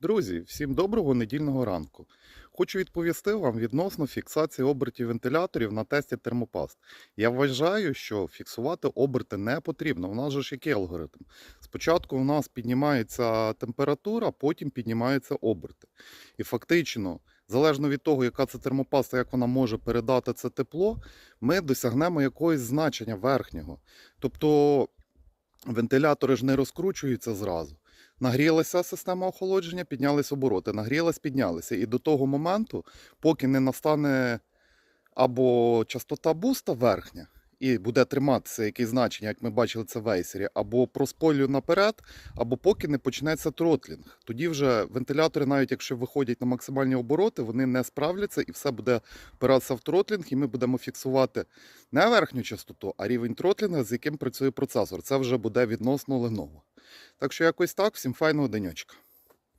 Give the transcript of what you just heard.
Друзі, всім доброго недільного ранку. Хочу відповісти вам відносно фіксації обертів вентиляторів на тесті термопаст. Я вважаю, що фіксувати оберти не потрібно. У нас же ж який алгоритм? Спочатку у нас піднімається температура, потім піднімаються оберти. І фактично, залежно від того, яка це термопаста, як вона може передати це тепло, ми досягнемо якогось значення верхнього. Тобто вентилятори ж не розкручуються зразу. Нагрілася система охолодження, піднялись обороти. Нагрілась, піднялися. І до того моменту, поки не настане або частота буста верхня, і буде триматися якесь значення, як ми бачили це в Ейсері, або проспойлю наперед, або поки не почнеться тротлінг. Тоді вже вентилятори, навіть якщо виходять на максимальні обороти, вони не справляться і все буде впиратися в тротлінг, і ми будемо фіксувати не верхню частоту, а рівень тротлінга, з яким працює процесор. Це вже буде відносно Lenovo. Так що якось так, всім файного денечка.